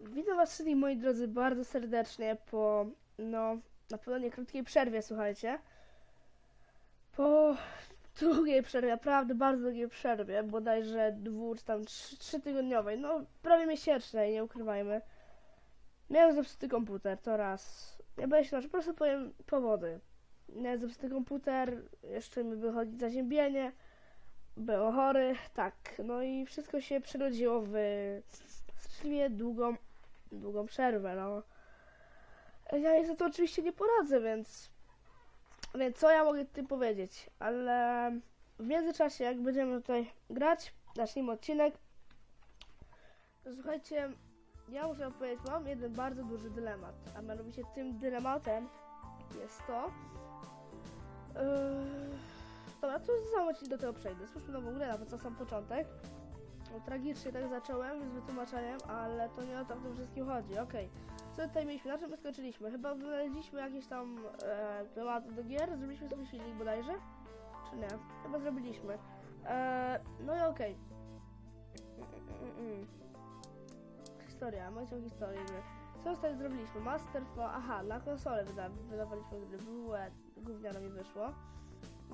Witam was wszystkich moi drodzy bardzo serdecznie po, no, na pewno nie krótkiej przerwie, słuchajcie. Po długiej przerwie, naprawdę bardzo długiej przerwie, bodajże dwu, czy tam trzy, trzytygodniowej, no prawie miesięcznej, nie ukrywajmy. Miałem zepsuty komputer, to raz. Ja będę się po prostu powiem powody. Miałem zepsuty komputer, jeszcze mi wychodzi zaziębienie, był chory, tak, no i wszystko się przerodziło w straszliwie długą długą przerwę, no. Ja za to oczywiście nie poradzę, więc... Więc co ja mogę tym powiedzieć? Ale w międzyczasie, jak będziemy tutaj grać, zacznijmy odcinek. Słuchajcie, ja muszę powiedzieć, mam jeden bardzo duży dylemat, a mianowicie tym dylematem jest to... Yy... Dobra, to zaraz do tego przejdę. Spójrzmy nową grę, nawet na sam początek. No, tragicznie tak zacząłem z wytłumaczeniem, ale to nie o to w tym wszystkim chodzi. Okej. Co tutaj mieliśmy? Na czym my skończyliśmy? Chyba wynaleźliśmy jakieś tam e, tematy do gier, zrobiliśmy sobie silnik bodajże? Czy nie? Chyba zrobiliśmy. E, no i okej. Mm. Historia, macie o historii. Co tutaj zrobiliśmy? Master for... Aha, na konsolę wyda wydawaliśmy gry. Było gówniano mi wyszło.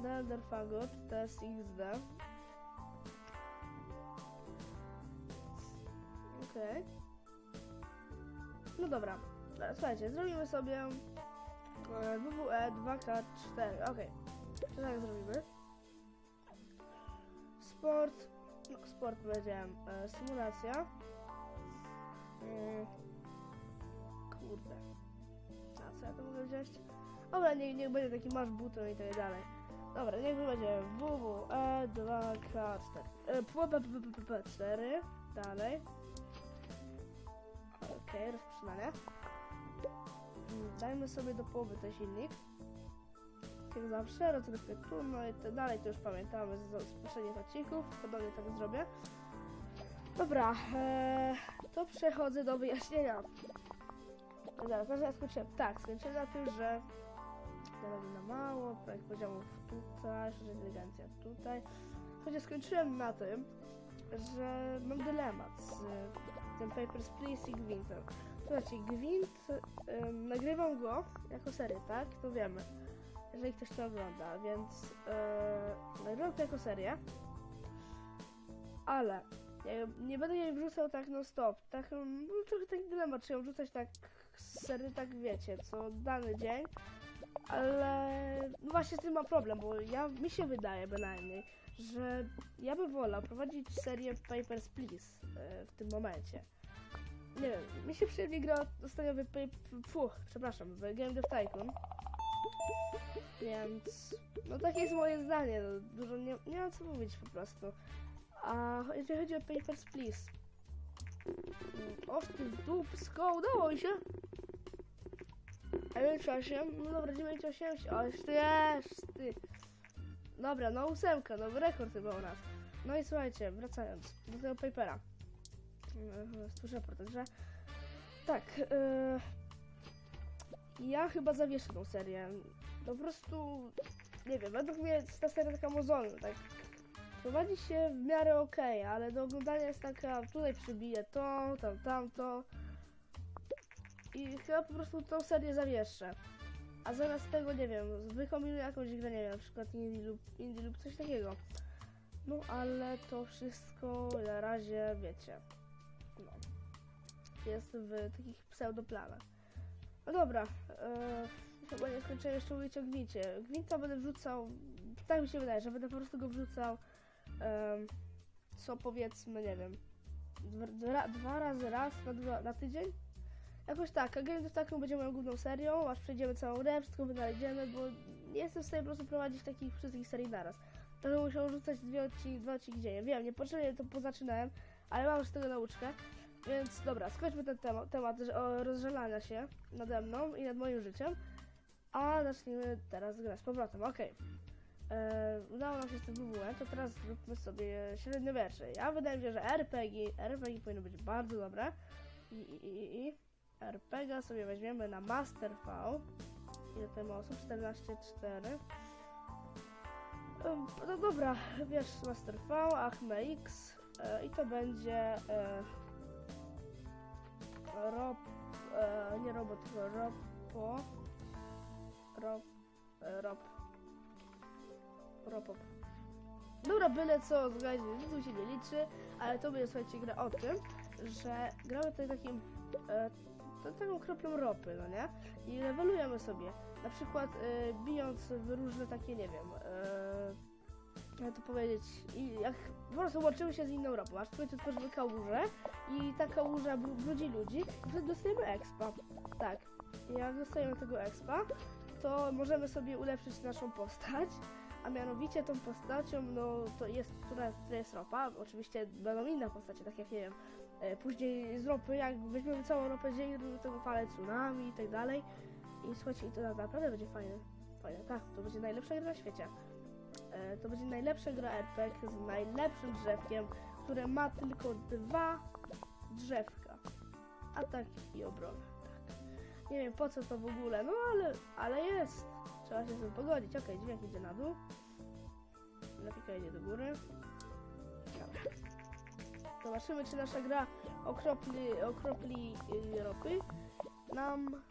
The Elder Fagot, Test XD. Okej. No dobra. Słuchajcie, zrobimy sobie e, WWE 2K4. Okej. To tak zrobimy. Sport. No, sport powiedziałem. E, symulacja. Mm. Kurde. A co ja to mogę wziąć? Dobra, niech, niech będzie taki masz buton i tak dalej. Dobra, niech będzie WWE 2K4. E, p- p- p- p- p- 4. Dalej. Okej, rozpoczynanie. Mm, Dajmy sobie do połowy ten silnik. Jak zawsze, rozrywkę tu, no i tak dalej, to już pamiętamy z poprzednich odcinków. Podobnie tak zrobię. Dobra, e, to przechodzę do wyjaśnienia. Zaraz, zaraz ja skończyłem. Tak, skończyłem na tym, że robi na mało, projekt poziomów tutaj, sztuczna inteligencja tutaj. Chociaż skończyłem na tym, że mam dylemat z tym Papers, Please i Gwintem. Słuchajcie, Gwint, nagrywam go jako serię, tak? To wiemy, jeżeli ktoś to ogląda, więc yy, nagrywam to jako serię, ale ja nie będę jej wrzucał tak non stop, tak, no, trochę taki dylemat, czy ją wrzucać tak z serii, tak wiecie, co dany dzień, ale no właśnie z tym mam problem, bo ja, mi się wydaje bynajmniej, że ja bym wolał prowadzić serię Papers, Please yy, w tym momencie. Nie wiem, mi się przyjemnie gra ostatnio w, Fuh, przepraszam, w Game Dev Tycoon. Więc, no takie jest moje zdanie, no, dużo nie, nie mam co mówić po prostu. A jeżeli chodzi o Papers, Please. mm, Oż ty dupsko, udało mi się! A 98, no dobra, 98, oż ty jest, ty. Dobra, no ósemka, no rekord chyba u nas. No i słuchajcie, wracając do tego papera. Stłuszę także. Tak, e, ja chyba zawieszę tą serię. Po prostu, nie wiem, według mnie jest ta seria taka mozolna, tak. Prowadzi się w miarę okej, ale do oglądania jest taka, tutaj przybije to, tam, tamto. I chyba po prostu tą serię zawieszę. A zamiast tego, nie wiem, wykombinuję jakąś grę, nie wiem, na przykład indie lub, indie lub coś takiego. No, ale to wszystko na razie, wiecie, no, jest w takich pseudoplanach. No dobra, e, chyba nie skończyłem jeszcze mówić o Gwincie. Gwinta będę wrzucał, tak mi się wydaje, że będę po prostu go wrzucał em, co powiedzmy, nie wiem, dwa, dwa razy raz na, dwa, na tydzień? Jakoś tak, Game of taką będzie moją główną serią, aż przejdziemy całą grę, wszystko wynajdziemy, bo nie jestem w stanie po prostu prowadzić takich wszystkich serii naraz. Bym musiał rzucać dwie odcinki, dwa odcinki dziennie. Wiem, niepotrzebnie to pozaczynałem, ale mam już tego nauczkę. Więc dobra, skończmy ten temat, temat rozżalania się nade mną i nad moim życiem. A zacznijmy teraz grać z powrotem, okej. Eee, Udało nam się z tym WWE, to teraz zróbmy sobie średniowiecze. Ja wydaje mi się, że RPG, RPG powinno być bardzo dobre. I, i, i, i. RPG sobie weźmiemy na Master V. Ile tutaj ma osób? 14,4. Ym, No dobra, wiesz, Master V, Acme X e, i to będzie e, ropo, tylko ropo, rop, e, rop, ropop. Dobra, byle co, słuchajcie, tu się nie liczy, ale to będzie, słuchajcie, gra o tym, że gramy tutaj takim, e, taką kroplą ropy, no nie? I levelujemy sobie, na przykład e, bijąc w różne takie, nie wiem, e, jak to powiedzieć, i jak po prostu łączymy się z inną ropą, aż tutaj tworzymy kałużę i ta kałuża bru- brudzi ludzi i wtedy dostajemy expa. Tak, jak dostajemy tego expa, to możemy sobie ulepszyć naszą postać, a mianowicie tą postacią, no to jest, która, która jest ropa, oczywiście będą inne postacie, tak jak nie wiem, później z ropy, jak weźmiemy całą ropę ziemi, robimy tego falę tsunami i tak dalej i słuchajcie, i to naprawdę będzie fajne, fajne, tak, to będzie najlepsza gra na świecie. E, to będzie najlepsza gra RPG z najlepszym drzewkiem, które ma tylko dwa drzewka. Atak i obronę. Tak. Nie wiem po co to w ogóle, no ale, ale jest. Trzeba się z tym pogodzić. Okej, dźwięk idzie na dół. Grafika idzie do góry. Zobaczymy, czy nasza gra okropli, okropli yy, ropy nam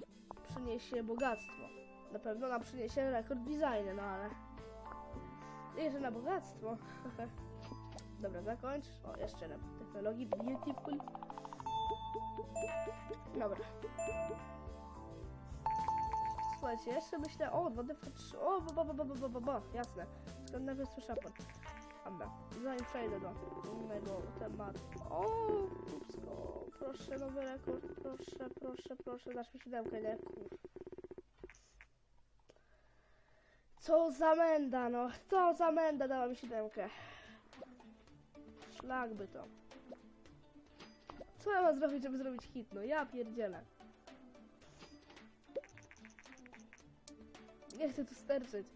przyniesie bogactwo. Na pewno nam przyniesie rekord designy, no ale jeszcze na bogactwo. Dobra, zakończ. O, jeszcze na technologii. Beautiful. Dobra. Słuchajcie, jeszcze myślę, o, 2D3, o, bo, bo, bo, bo, bo, bo, bo, jasne. Skandynawia słyszapon. Dobra, zanim przejdę do innego tematu. O, proszę, nowy rekord, proszę, proszę, proszę, dasz mi siódemkę, nie? Kur. Co za menda, no, co za menda dała mi siódemkę. Szlak by to. Co ja mam zrobić, żeby zrobić hit? No ja pierdzielę. Nie chcę tu sterczyć.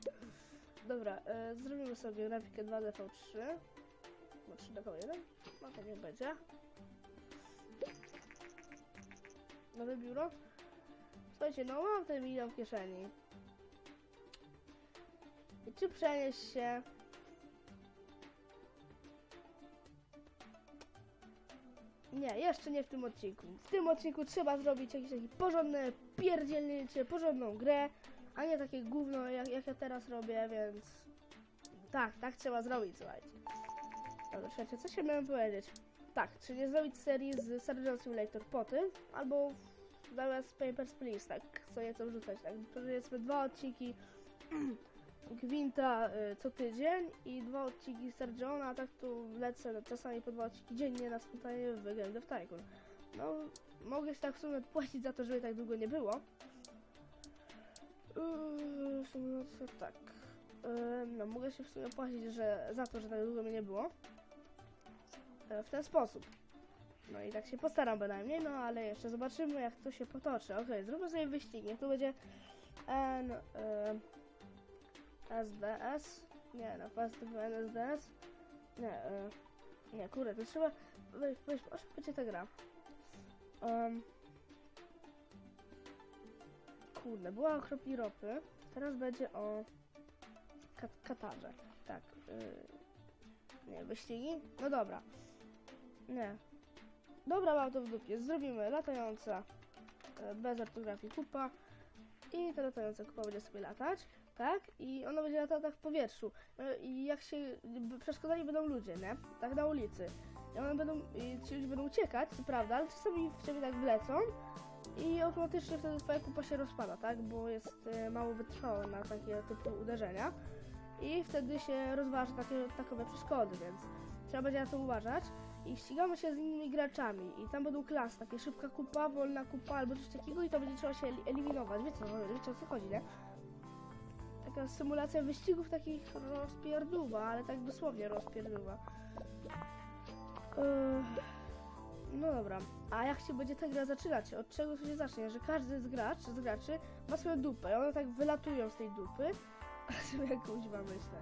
Dobra, e, zrobimy sobie grafikę 2DV3. No 3DV1? No to niech będzie. Nowe biuro. Słuchajcie, no mam ten milion w kieszeni. I czy przenieść się Nie, jeszcze nie w tym odcinku. W tym odcinku trzeba zrobić jakieś takie porządne pierdzielnięcie, porządną grę, a nie takie gówno jak, jak ja teraz robię, więc tak, tak trzeba zrobić, słuchajcie. Dobra, słuchajcie, co się miałem powiedzieć? Tak, czy nie zrobić serii z Surgeon Simulator po tym, albo zamiast Papers, Please, tak, co nieco wrzucać, tak, powiedzmy dwa odcinki Gwinta y, co tydzień i dwa odcinki Sergiona, a tak tu lecę czasami po dwa odcinki dziennie na spontanie w of Tycoon. No, mogę się tak w sumie płacić za to, żeby tak długo nie było. Yy, no, tak. Yy, no, mogę się w sumie płacić że, za to, że tak długo mnie nie było. Yy, w ten sposób. No i tak się postaram bynajmniej, no ale jeszcze zobaczymy jak to się potoczy. Okej, zróbmy sobie wyścig, niech to będzie N... Yy, SDS? Nie, na festival NSDS? Nie, y, nie, kurde, to trzeba... Weź, weź, aż będzie ta gra. Um, kurde, była o kropli ropy, teraz będzie o kat Katarze. Tak, y, nie, wyścigi? No dobra. Nie. Dobra, mam to w dupie. Zrobimy latająca y, bez ortografii kupa i ta latająca kupa będzie sobie latać tak? I ona będzie latała tak w powietrzu. E, I jak się przeszkadzani będą ludzie, nie? Tak na ulicy. I one będą, i ci ludzie będą uciekać, co prawda, ale czasami w ciebie tak wlecą i automatycznie wtedy twoja kupa się rozpada, tak? Bo jest e, mało wytrwała na takie typu uderzenia. I wtedy się rozważa takie takowe przeszkody, więc trzeba będzie na to uważać. I ścigamy się z innymi graczami i tam będą klasy, takie szybka kupa, wolna kupa albo coś takiego i to będzie trzeba się el- eliminować. Wiecie, co- wiecie o co chodzi, nie? taka symulacja wyścigów takich rozpierdówa, ale tak dosłownie rozpierdówa. Yy, no dobra, a jak się będzie ta gra zaczynać? Od czego się zacznie? Że każdy z gracz, z graczy ma swoją dupę i one tak wylatują z tej dupy, a sobie jakąś myślę.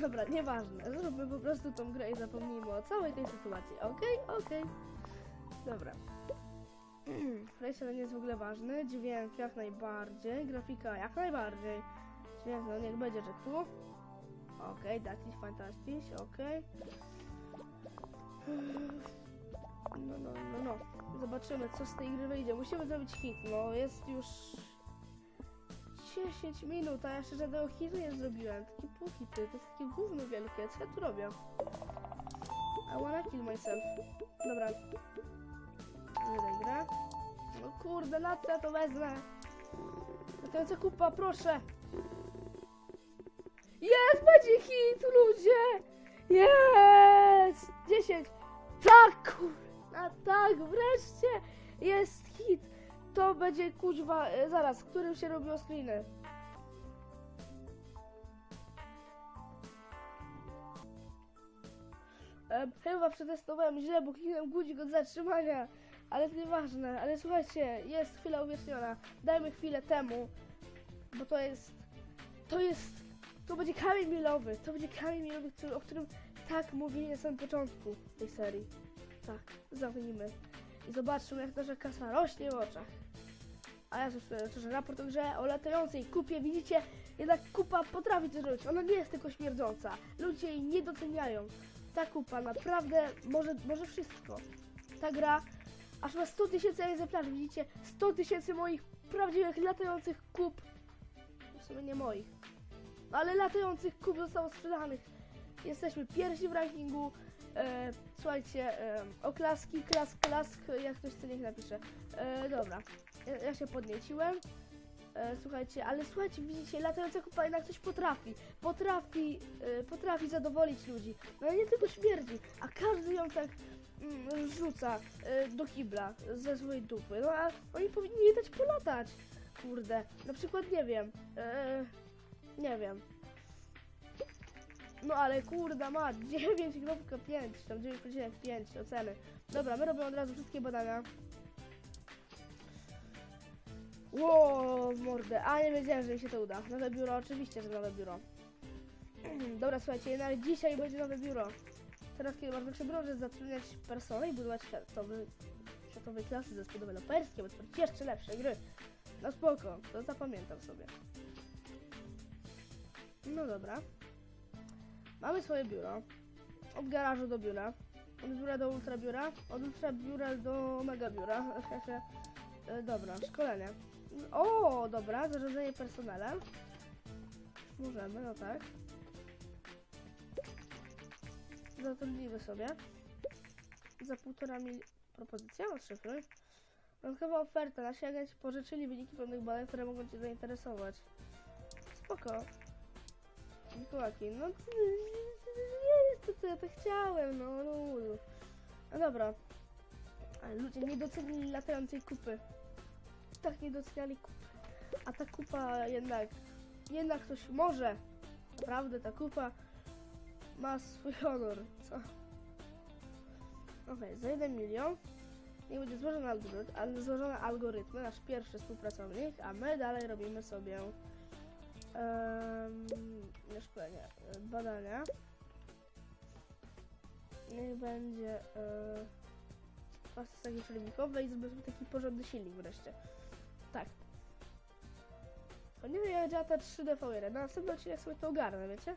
Dobra, nieważne. Zróbmy po prostu tą grę i zapomnijmy o całej tej sytuacji. Okej, okej. Dobra. Flashlight nie jest w ogóle ważny, dźwięk jak najbardziej, grafika jak najbardziej. Dźwięk no niech będzie, że tu. Okay, that is fantastic, okej. No, no, no, no. zobaczymy, co z tej gry wyjdzie. Musimy zrobić hit, no jest już 10 minut, a ja jeszcze żadnego hitu nie zrobiłem. Takie półhity, to jest takie gówno wielkie, co ja tu robię? I wanna kill myself. Dobra. Nie daj grę. No kurde, na co ja to wezmę? Latająca kupa, proszę! Jest, będzie hit, ludzie! Jest! 10! Tak, kurwa, tak, wreszcie jest hit! To będzie kuźwa, e, zaraz, którym się robiło screeny? Chyba przetestowałem źle, bo kliknąłem guzik od zatrzymania, ale to nieważne, ale słuchajcie, jest chwila uwieczniona, dajmy chwilę temu, bo to jest, to jest, to będzie kamień milowy, to będzie kamień milowy, który, o którym tak mówili na samym początku tej serii. Tak, zamknijmy i zobaczymy jak nasza kasa rośnie w oczach. A ja słyszę raport o grze o latającej kupie, widzicie, jednak kupa potrafi coś robić, ona nie jest tylko śmierdząca, ludzie jej nie doceniają. Ta kupa naprawdę może, może wszystko. Ta gra aż ma 100 tysięcy egzemplarzy, widzicie, 100 tysięcy moich prawdziwych latających kup, w sumie nie moich, ale latających kup zostało sprzedanych. Jesteśmy pierwsi w rankingu, e, słuchajcie, e, oklaski, klask, klask, jak ktoś chce niech napisze. E, dobra, ja, ja się podnieciłem. E, słuchajcie, ale słuchajcie, widzicie, latająca kupa jednak coś potrafi. Potrafi, e, potrafi zadowolić ludzi. No nie tylko śmierdzi, a każdy ją tak mm, rzuca e, do kibla ze złej dupy. No a oni powinni dać polatać. Kurde, na przykład nie wiem, e, nie wiem. No ale kurda ma 9.5, tam 9.5 oceny. Dobra, my robimy od razu wszystkie badania. Ło, w mordę. A nie wiedziałem, że mi się to uda. Nowe biuro, oczywiście, że nowe biuro. Dobra, słuchajcie, jednak dzisiaj będzie nowe biuro. Teraz, kiedy masz większe biuro, żeby zatrudniać personel i budować światowy, światowej klasy zespoły deweloperskie, bo tworzyć jeszcze lepsze gry. No spoko, to zapamiętam sobie. No dobra. Mamy swoje biuro. Od garażu do biura. Od biura do ultrabiura. Od ultrabiura do mega biura. E, dobra, szkolenie. O, dobra, zarządzanie personelem. Możemy, no tak. Zatrudnijmy sobie. Za półtora mil... Propozycja? Odszyfruj. Dodatkowa oferta. Nasi agenci pożyczyli wyniki pewnych badań, które mogą Cię zainteresować. Spoko. Mikołaki, no nie jest to, co ja to chciałem, no, no, no. No dobra. Ale ludzie nie docenili latającej kupy. Tak nie doceniali kupy. A ta kupa jednak, jednak ktoś może. Naprawdę ta kupa ma swój honor, co? Okej, za 1 milion nie będzie złożony algorytm, ale złożone algorytmy, nasz pierwszy współpracownik, a my dalej robimy sobie um, e, badania. Niech będzie e, pasy takie silnikowe i zobaczymy taki porządny silnik wreszcie. Tak. Nie wiem jak działa ta 3D V1. Na następnym odcinku sobie to ogarnę, wiecie?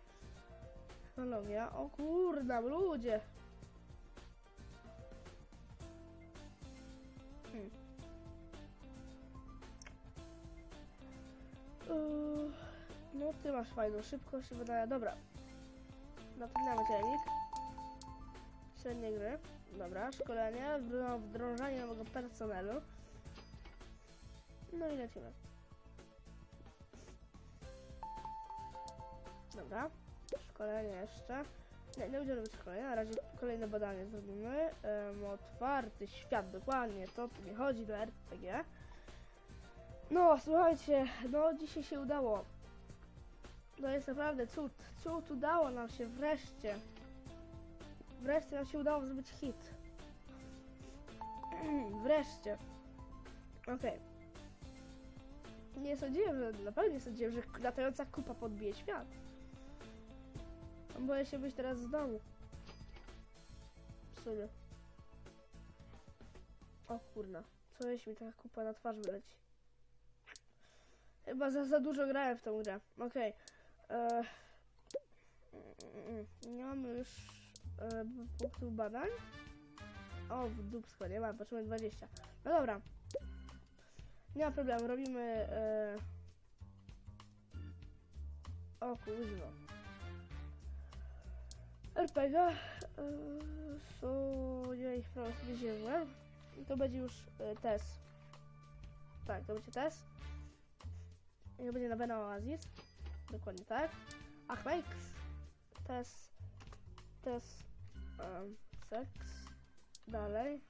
Technologia. O kurna, ludzie! Hmm. Uuu, no ty masz fajną szybkość wydaje. Dobra. Napinamy ciemnik. Średnie gry. Dobra, szkolenie, wdrożenie nowego personelu. No i lecimy. Dobra. Szkolenie jeszcze. Nie, nie będziemy robić szkolenia, na razie kolejne badanie zrobimy. Um, otwarty świat, dokładnie, to tu mi chodzi do RPG. No, słuchajcie, no dzisiaj się udało. To jest naprawdę cud. Cud udało nam się wreszcie. Wreszcie nam się udało zrobić hit. wreszcie. Okej. Nie sądziłem, że naprawdę nie sądziłem, że latająca kupa podbije świat. Boję się być teraz z domu. W sumie. O kurna. Co jeśli mi taka kupa na twarz wyleci? Chyba za, za dużo grałem w tą grę. Okej. Okay. Nie mamy już e, punktów badań. O, w dupsko, nie ma, potrzebujemy 20. No dobra. Nie ma problemu, robimy... E... O kuźno. RPG. E... So... Ja ich prawo sobie wziąłem. I to będzie już e, test. Tak, to będzie test. I to będzie na Bena Oasis. Dokładnie tak. Achmex. Test. Test. Um, seks. Dalej.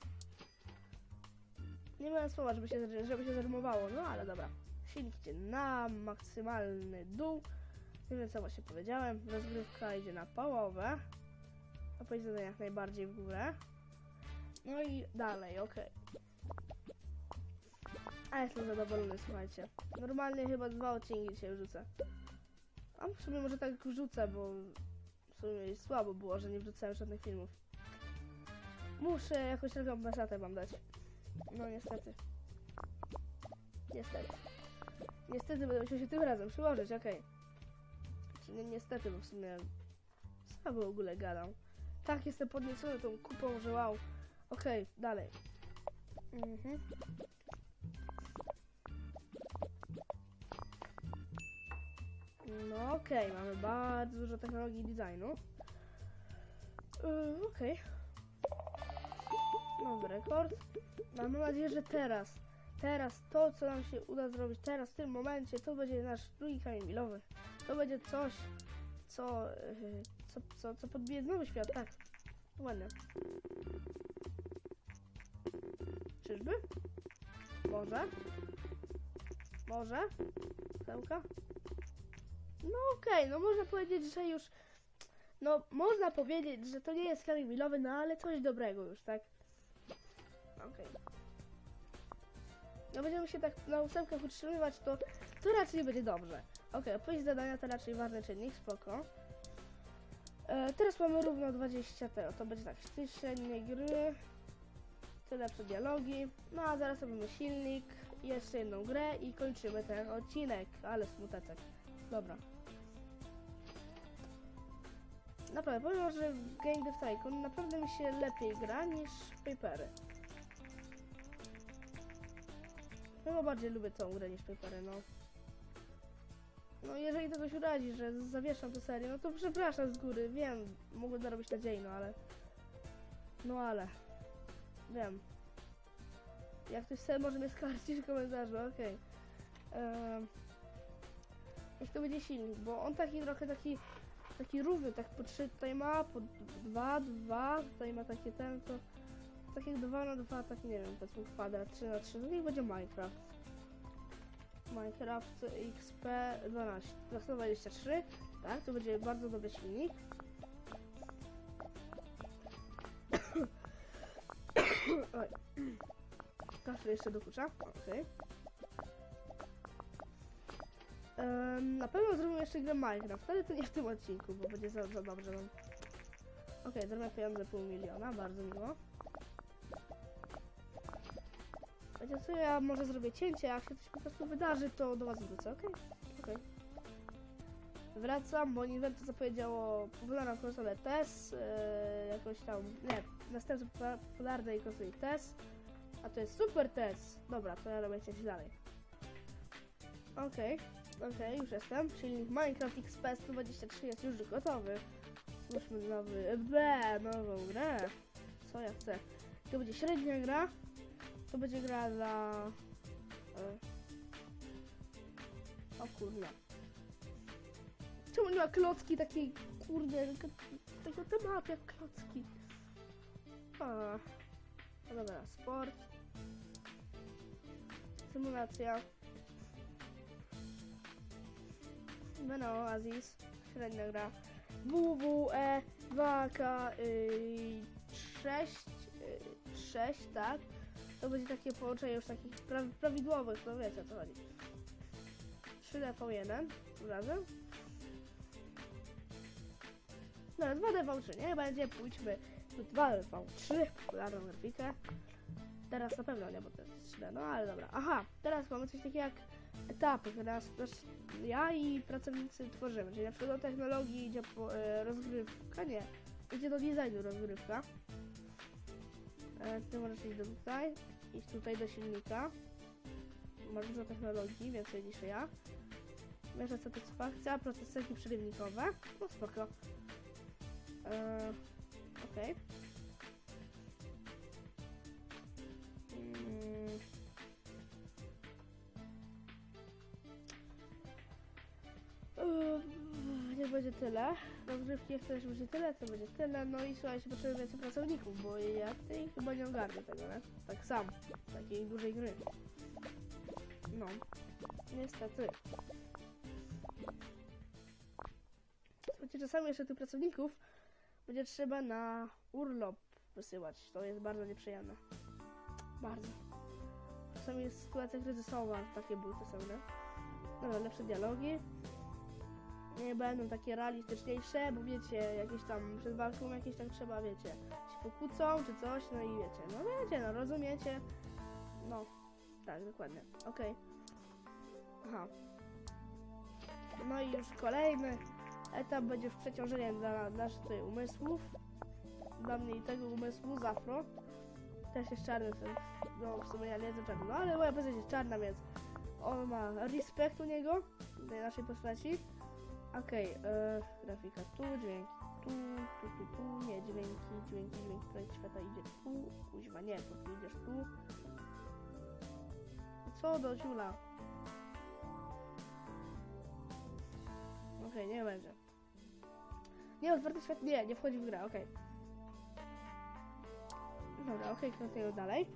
Nie miałem słowa, żeby się, żeby się zrymowało, no ale dobra. Silnik idzie na maksymalny dół. Nie wiem co właśnie powiedziałem. Rozgrywka idzie na połowę. A powiedzmy jak najbardziej w górę. No i dalej, okej. A jestem zadowolony, słuchajcie. Normalnie chyba dwa odcinki dzisiaj wrzucę. A w sumie może tak wrzucę, bo w sumie słabo było, że nie wrzucałem żadnych filmów. Muszę jakąś rekompensatę wam dać. No niestety. Niestety. Niestety będę musiał się tym razem przyłożyć, okej. Czy nie niestety, bo w sumie co w ogóle gadam. Tak, jestem podniecony tą kupą, że wow. Okej, dalej. Mhm. No okej, mamy bardzo dużo technologii designu. Yy, okej. Mamy rekord. Mamy nadzieję, że teraz, teraz to, co nam się uda zrobić teraz, w tym momencie, to będzie nasz drugi kamień milowy. To będzie coś, co, yy, co, co, co podbije nowy świat, tak. Ładnie. Czyżby? Może? Może? Pełka? No okej, no można powiedzieć, że już... No, można powiedzieć, że to nie jest kamień milowy, no ale coś dobrego już, tak? Okej. No będziemy się tak na ósemkach utrzymywać, to, to raczej będzie dobrze. Okej, odpowiedź zadania to raczej ważny czynnik, spoko. E, teraz mamy równo 20 tego, to będzie tak, ściślenie gry, tyle lepsze dialogi, no a zaraz robimy silnik, jeszcze jedną grę i kończymy ten odcinek, ale smuteczek. Dobra. Naprawdę, powiem, że Game Dev Tycoon naprawdę mi się lepiej gra niż Papery. Chyba bardziej lubię tą grę niż Papery, no. No jeżeli to ktoś uradzi, że zawieszam tę serię, no to przepraszam z góry, wiem, mogłem narobić nadziei, no ale... No ale... Wiem. Jak ktoś chce, może mnie skarcić w komentarzu, okej. Ehm, Niech to będzie silnik, bo on taki trochę taki... Taki równy, tak po 3 tutaj ma, po 2, 2, tutaj ma takie ten, to... Takie 2 na 2, tak nie wiem, powiedzmy kwadrat, 3 na 3, no niech będzie Minecraft. Minecraft XP 12, 123, tak, to będzie bardzo dobry silnik. Oj. Kafel jeszcze dokucza, okej. Em, na pewno zrobimy jeszcze grę Minecraft, ale to nie w tym odcinku, bo będzie za, za dobrze nam. Okej, zrobimy pieniądze pół miliona, bardzo miło. Wiecie co, ja może zrobię cięcie, jak się coś po prostu wydarzy, to do was wrócę, okej? Okej. Wracam, bo Nintendo zapowiedziało popularną konsolę TES, yy, jakoś tam, nie, następcę popa- popularnej konsoli TES, a to jest Super TES. Dobra, to ja robię cięcie dalej. Okej, okej, już jestem. Silnik Minecraft XP 123 jest już gotowy. Złóżmy nowy, B, nową grę. Co ja chcę? To będzie średnia gra. To będzie gra dla... e, O kurwa. Czemu nie ma klocki takiej, kurde, takiego tematu jak klocki? A, no dobra, sport. Symulacja. Beno Oasis, średnia gra. WWE 2K 6, 6, tak? To będzie takie połączenie już takich pra prawidłowych, no wiecie o co chodzi. 3D1 razem. No, 2D3, nie będzie, pójdźmy tu 2D3, popularną grafikę. Teraz na pewno nie, bo to jest 3D, no ale dobra. Aha, teraz mamy coś takiego jak etapy, które nas, nas, ja i pracownicy tworzymy, czyli na przykład do technologii idzie po, e, rozgrywka, nie, idzie do designu rozgrywka. E, ty możesz iść do tutaj, iść tutaj do silnika. Masz dużo technologii, więcej niż ja. Mierza satysfakcja, procesory przerywnikowe. No spoko. E, Okej. Mm. Będzie tyle. Rozgrywki jak też będzie tyle, to będzie tyle. No i słuchajcie, potrzebuję więcej pracowników, bo ja tutaj chyba nie ogarnę tego, nie? Tak sam. Takiej dużej gry. No. Niestety. Słuchajcie, czasami jeszcze tych pracowników będzie trzeba na urlop wysyłać. To jest bardzo nieprzyjemne. Bardzo. Czasami jest sytuacja kryzysowa, takie buty są, nie? Dobra, lepsze dialogi. Nie będą takie realistyczniejsze, bo wiecie, jakieś tam przed walką jakieś tam trzeba, wiecie, się pokłócą czy coś, no i wiecie, no wiecie, no rozumiecie. No, tak, dokładnie. Okej. Aha. No i już kolejny etap będzie już przeciążenie dla naszych tutaj umysłów. Dla mnie i tego umysłu z afro. Też jest czarny, no w sumie ja nie jestem czarny, no ale moja postać jest czarna, więc on ma respekt u niego, tej naszej postaci. Okej, okay, grafika tu, dźwięki tu, tu, tu, tu, nie, dźwięki, dźwięki, dźwięki, projekt świata idzie tu, kuźwa, nie, to ty idziesz tu. Co do ciula? Okej, nie będzie. Nie, otwarty świat, nie, nie wchodzi w grę, okej. Dobra, okej, okay, dalej.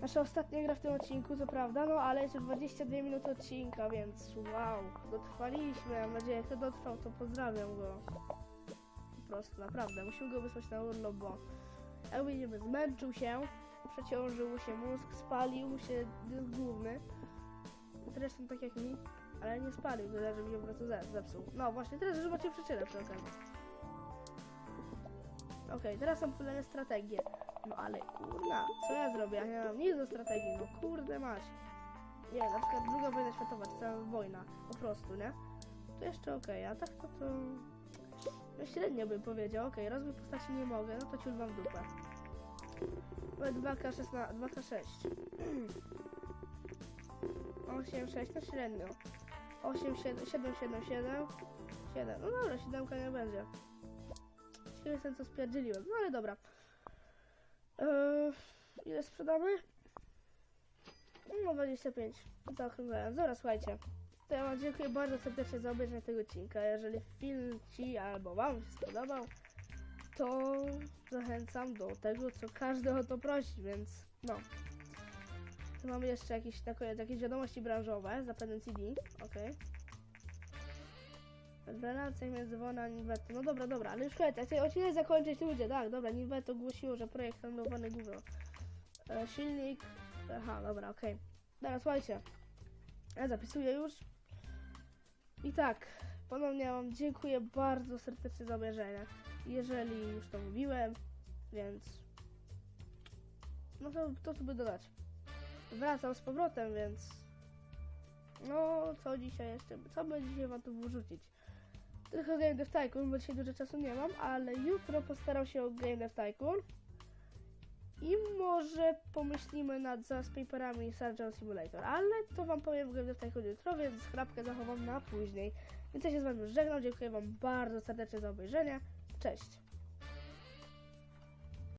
Nasza ostatnia gra w tym odcinku, co prawda, no ale już 22 minuty odcinka, więc wow, dotrwaliśmy. Mam nadzieję, kto dotrwał, to pozdrawiam go. Po prostu, naprawdę, musimy go wysłać na urlop, bo jak zmęczył się, przeciążył się mózg, spalił się dysk główny. Zresztą tak jak mi, ale nie spalił, tyle że mi po prostu ze- zepsuł. No właśnie, teraz macie przyczynę przy okazji. Okej, teraz są kolejne strategie. No ale kurna, co ja zrobię? Ja nie mam nic do strategii, no kurde mać. Nie, na przykład druga wojna światowa, czy cała wojna, po prostu, nie? To jeszcze okej, a tak to to... No średnio bym powiedział, okej, rozwój postaci nie mogę, no to ciul wam dupę. Ale 2K16, 2K6. 8, 6, no średnio. 8, 7, 7, 7, 7, 7. No dobra, 7 nie będzie. Nie jestem co spierdzieliłem, no ale dobra. Eee, ile sprzedamy? No 25. Zaokrąglając. Dobra, słuchajcie. To ja wam dziękuję bardzo serdecznie za obejrzenie tego odcinka. Jeżeli film ci albo wam się spodobał, to zachęcam do tego, co każdy o to prosi, więc no. Tu mamy jeszcze jakieś, na koniec, jakieś wiadomości branżowe, zapewne CD, okej. Relacja między Wona a Ninvetto. No dobra, dobra, ale już słuchajcie, chcę odcinek zakończyć ludzie, tak, dobra, Ninvetto ogłosiło, że projekt handlowany gówno. E, silnik, aha, dobra, okej. Dobra, słuchajcie, ja zapisuję już. I tak, ponownie wam dziękuję bardzo serdecznie za obejrzenie. Jeżeli już to mówiłem, więc... No to, to co by dodać. Wracam z powrotem, więc... No, co dzisiaj jeszcze, co by dzisiaj wam tu wrzucić? Tylko Game Dev Tycoon, bo dzisiaj dużo czasu nie mam, ale jutro postaram się o Game Dev Tycoon. I może pomyślimy nad Zas Paperami i Surgeon Simulator, ale to wam powiem w Game Dev Tycoon jutro, więc chrapkę zachowam na później. Więc ja się z wami żegnam, dziękuję wam bardzo serdecznie za obejrzenie. Cześć!